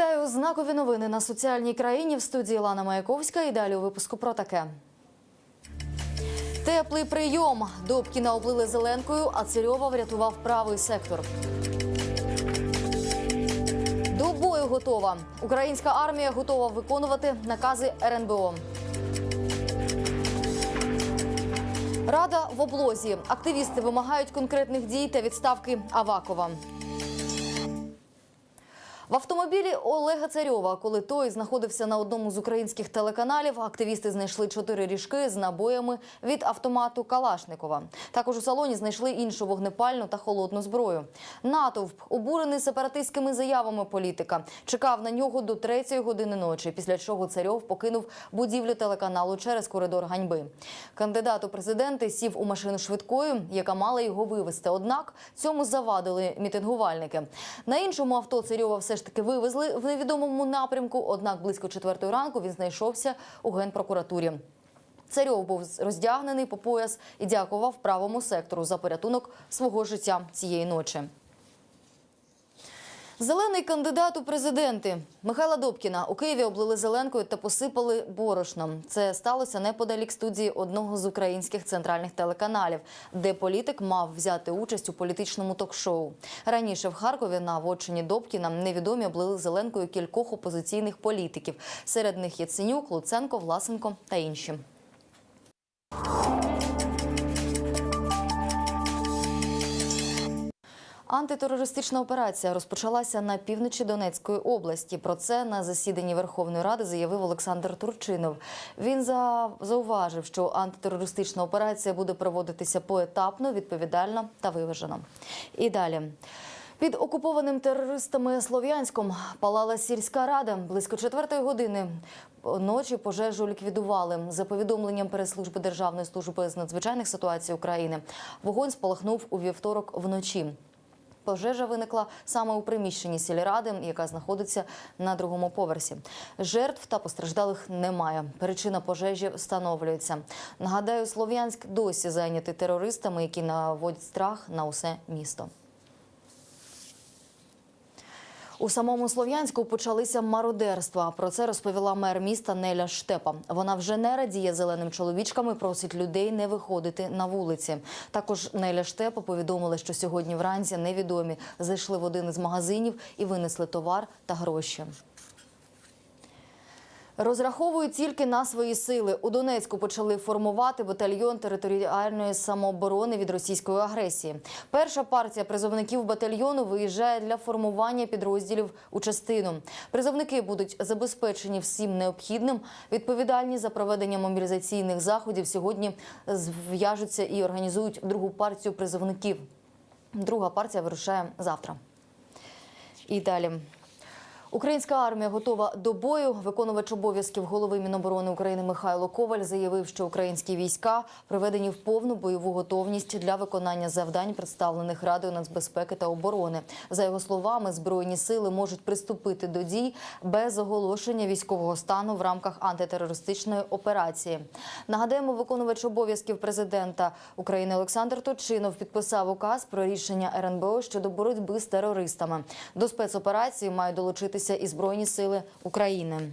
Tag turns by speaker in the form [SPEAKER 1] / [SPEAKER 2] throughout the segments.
[SPEAKER 1] Вітаю знакові новини на соціальній країні в студії Лана Маяковська. І далі у випуску про таке. Теплий прийом. Добкіна облили зеленкою, а Цирьова врятував правий сектор. До бою готова. Українська армія готова виконувати накази РНБО. Рада в облозі. Активісти вимагають конкретних дій та відставки Авакова. В автомобілі Олега Царьова, коли той знаходився на одному з українських телеканалів, активісти знайшли чотири ріжки з набоями від автомату Калашникова. Також у салоні знайшли іншу вогнепальну та холодну зброю. Натовп, обурений сепаратистськими заявами політика, чекав на нього до третьої години ночі. Після чого Царьов покинув будівлю телеканалу через коридор ганьби. Кандидат у президенти сів у машину швидкої, яка мала його вивезти. Однак цьому завадили мітингувальники. На іншому авто Царьова все таки вивезли в невідомому напрямку. Однак близько четвертої ранку він знайшовся у генпрокуратурі. Царьов був роздягнений по пояс і дякував правому сектору за порятунок свого життя цієї ночі. Зелений кандидат у президенти Михайла Добкіна у Києві облили зеленкою та посипали борошном. Це сталося неподалік студії одного з українських центральних телеканалів, де політик мав взяти участь у політичному ток-шоу. Раніше в Харкові на вотчині Добкіна невідомі облили зеленкою кількох опозиційних політиків. Серед них Яценюк, Луценко, Власенко та інші. Антитерористична операція розпочалася на півночі Донецької області. Про це на засіданні Верховної Ради заявив Олександр Турчинов. Він зауважив, що антитерористична операція буде проводитися поетапно, відповідально та виважено. І далі. Під окупованим терористами Слов'янськом палала сільська рада. Близько четвертої години ночі пожежу ліквідували. За повідомленням прес-служби Державної служби з надзвичайних ситуацій України, вогонь спалахнув у вівторок вночі. Пожежа виникла саме у приміщенні сільради, яка знаходиться на другому поверсі. Жертв та постраждалих немає. Причина пожежі встановлюється. Нагадаю, Слов'янськ досі зайнятий терористами, які наводять страх на усе місто. У самому Слов'янську почалися мародерства. Про це розповіла мер міста Неля Штепа. Вона вже не радіє зеленим чоловічкам і просить людей не виходити на вулиці. Також Неля Штепа повідомила, що сьогодні вранці невідомі зайшли в один із магазинів і винесли товар та гроші. Розраховують тільки на свої сили. У Донецьку почали формувати батальйон територіальної самооборони від російської агресії. Перша партія призовників батальйону виїжджає для формування підрозділів у частину. Призовники будуть забезпечені всім необхідним. Відповідальні за проведення мобілізаційних заходів сьогодні зв'яжуться і організують другу партію призовників. Друга партія вирушає завтра. І далі. Українська армія готова до бою. Виконувач обов'язків голови Міноборони України Михайло Коваль заявив, що українські війська приведені в повну бойову готовність для виконання завдань, представлених Радою нацбезпеки та оборони. За його словами, збройні сили можуть приступити до дій без оголошення військового стану в рамках антитерористичної операції. Нагадаємо, виконувач обов'язків президента України Олександр Точинов підписав указ про рішення РНБО щодо боротьби з терористами. До спецоперації мають долучитися і збройні сили України.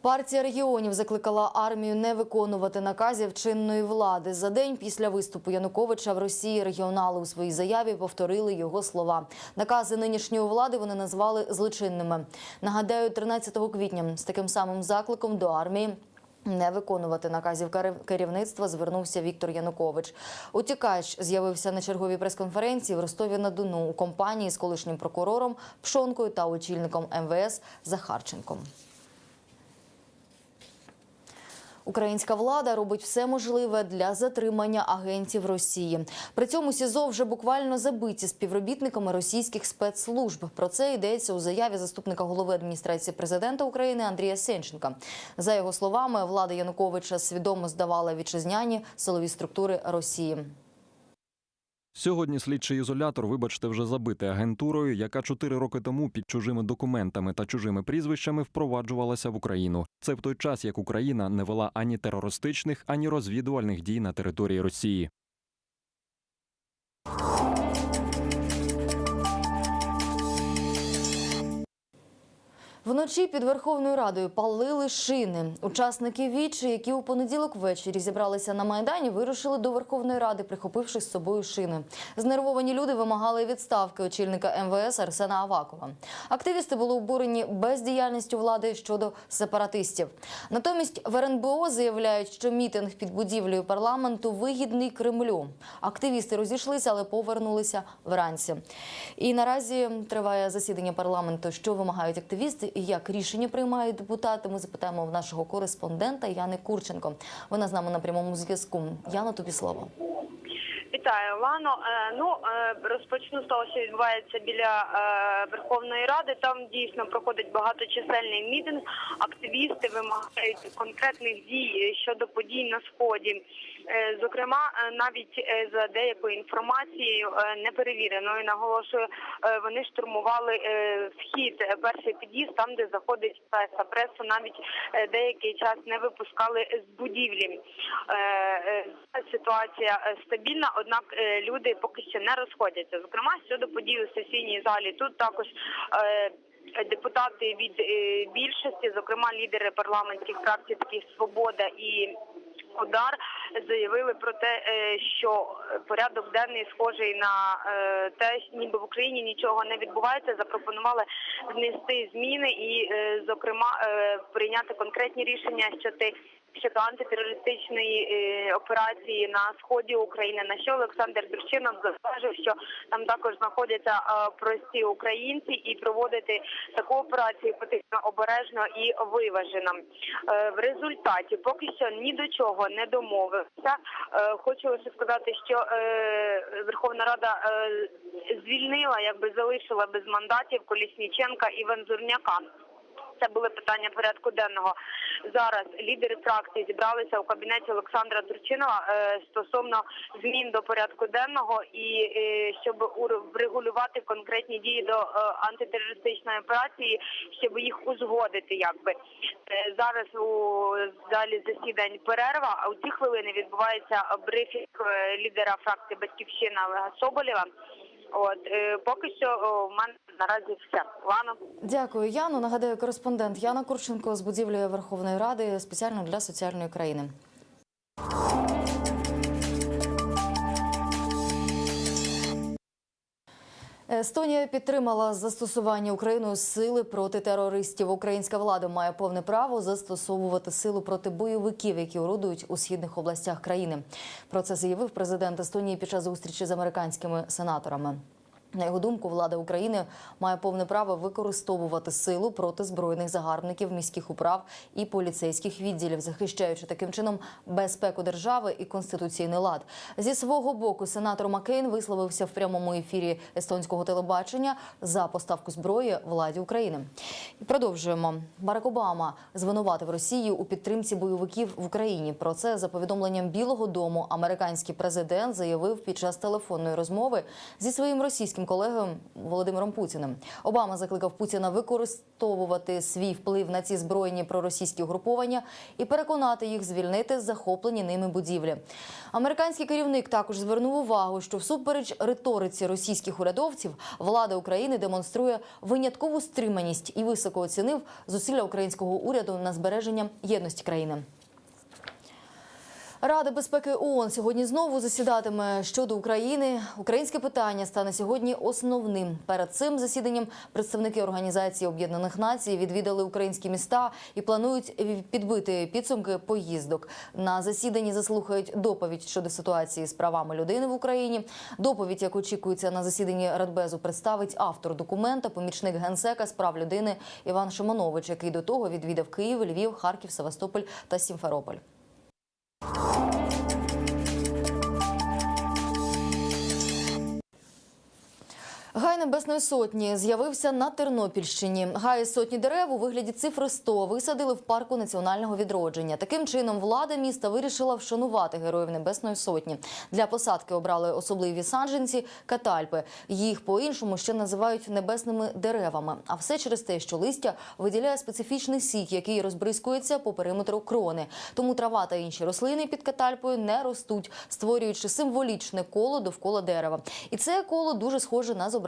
[SPEAKER 1] Партія регіонів закликала армію не виконувати наказів чинної влади. За день після виступу Януковича в Росії регіонали у своїй заяві повторили його слова. Накази нинішньої влади вони назвали злочинними. Нагадаю, 13 квітня з таким самим закликом до армії. Не виконувати наказів керів- керівництва звернувся Віктор Янукович. Утікач з'явився на черговій прес-конференції в Ростові на Дону у компанії з колишнім прокурором Пшонкою та очільником МВС Захарченком. Українська влада робить все можливе для затримання агентів Росії. При цьому СІЗО вже буквально забиті співробітниками російських спецслужб. Про це йдеться у заяві заступника голови адміністрації президента України Андрія Сенченка. За його словами, влада Януковича свідомо здавала вітчизняні силові структури Росії.
[SPEAKER 2] Сьогодні слідчий ізолятор, вибачте, вже забитий агентурою, яка чотири роки тому під чужими документами та чужими прізвищами впроваджувалася в Україну. Це в той час, як Україна не вела ані терористичних, ані розвідувальних дій на території Росії.
[SPEAKER 1] Вночі під Верховною Радою палили шини. Учасники вічі, які у понеділок ввечері зібралися на майдані, вирушили до Верховної Ради, прихопивши з собою шини. Знервовані люди вимагали відставки очільника МВС Арсена Авакова. Активісти були обурені бездіяльністю влади щодо сепаратистів. Натомість в РНБО заявляють, що мітинг під будівлею парламенту вигідний Кремлю. Активісти розійшлися, але повернулися вранці. І наразі триває засідання парламенту. Що вимагають активісти як рішення приймають депутати? Ми запитаємо в нашого кореспондента Яни Курченко. Вона з нами на прямому зв'язку. Яна, тобі слово.
[SPEAKER 3] Вітаю, Лано. Е, Ну е, розпочну з того, що відбувається біля е, Верховної Ради. Там дійсно проходить багаточисельний мітинг. Активісти вимагають конкретних дій щодо подій на сході. Е, Зокрема, е, навіть е, за деякою інформацією неперевіреною, наголошую, вони штурмували вхід, перший під'їзд, там де заходить преса. Пресу навіть деякий час не випускали з будівлі. Ситуація стабільна, однак люди поки що не розходяться. Зокрема, щодо подій у сесійній залі, тут також. Депутати від більшості, зокрема лідери парламентських фракцій, таких свобода і удар, заявили про те, е, що порядок денний схожий на е, те, ніби в Україні нічого не відбувається. Запропонували внести зміни і, е, зокрема, прийняти конкретні рішення щодо щодо антитерористичної операції на сході України. На що Олександр Турчинов зауважив, що там також знаходяться прості українці, і проводити таку операцію потрібно обережно і виважено. В результаті поки що ні до чого не домовився. Е, хочу лише сказати, що е, Верховна Рада е, звільнила, якби залишила без мандатів Колісніченка і Вензурняка. Це були питання порядку денного. Зараз лідери фракції зібралися у кабінеті Олександра Турчинова е, стосовно змін до порядку денного і е, щоб врегулювати конкретні дії до е, антитерористичної операції, щоб їх узгодити. Якби зараз у залі засідань перерва. А у ці хвилини відбувається брифінг лідера фракції Батьківщина Олега Соболєва. От е, поки що в мене наразі все. Лано.
[SPEAKER 1] Дякую, Яну. Нагадаю, кореспондент Яна Курченко з будівлі Верховної Ради спеціально для соціальної країни. Естонія підтримала застосування Україною сили проти терористів. Українська влада має повне право застосовувати силу проти бойовиків, які орудують у східних областях країни. Про це заявив президент Естонії під час зустрічі з американськими сенаторами. На його думку, влада України має повне право використовувати силу проти збройних загарбників міських управ і поліцейських відділів, захищаючи таким чином безпеку держави і конституційний лад. Зі свого боку, сенатор Маккейн висловився в прямому ефірі естонського телебачення за поставку зброї владі України. І продовжуємо. Барак Обама звинуватив Росію у підтримці бойовиків в Україні. Про це за повідомленням Білого Дому американський президент заявив під час телефонної розмови зі своїм російським колегою Володимиром Путіним. Обама закликав Путіна використовувати свій вплив на ці збройні проросійські угруповання і переконати їх звільнити захоплені ними будівлі. Американський керівник також звернув увагу, що всупереч риториці російських урядовців влада України демонструє виняткову стриманість і високо оцінив зусилля українського уряду на збереження єдності країни. Рада безпеки ООН сьогодні знову засідатиме щодо України. Українське питання стане сьогодні основним. Перед цим засіданням представники Організації Об'єднаних Націй відвідали українські міста і планують підбити підсумки поїздок. На засіданні заслухають доповідь щодо ситуації з правами людини в Україні. Доповідь, як очікується на засіданні Радбезу, представить автор документа, помічник генсека з прав людини Іван Шимонович, який до того відвідав Київ, Львів, Харків, Севастополь та Сімферополь. Гай Небесної Сотні з'явився на Тернопільщині. Гай сотні дерев у вигляді цифри 100 висадили в парку національного відродження. Таким чином, влада міста вирішила вшанувати героїв Небесної Сотні. Для посадки обрали особливі саджанці катальпи. Їх по-іншому ще називають небесними деревами. А все через те, що листя виділяє специфічний сік, який розбризкується по периметру крони. Тому трава та інші рослини під катальпою не ростуть, створюючи символічне коло довкола дерева. І це коло дуже схоже на зображення